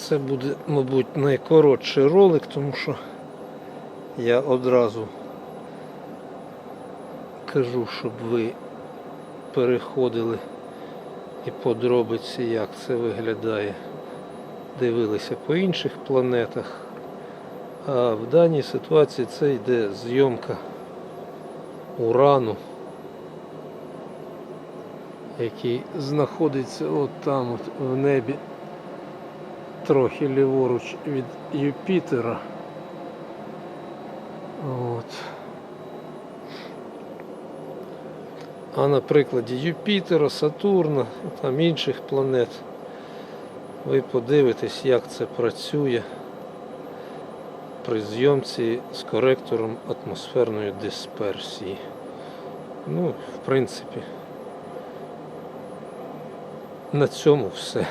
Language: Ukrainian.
Це буде, мабуть, найкоротший ролик, тому що я одразу кажу, щоб ви переходили і подробиці, як це виглядає, дивилися по інших планетах. А в даній ситуації це йде зйомка урану, який знаходиться от там от в небі, трохи ліворуч від Юпітера. От. А на прикладі Юпітера, Сатурна, там інших планет, ви подивитесь, як це працює при зйомці з коректором атмосферної дисперсії. Ну, в принципі, на цьому все.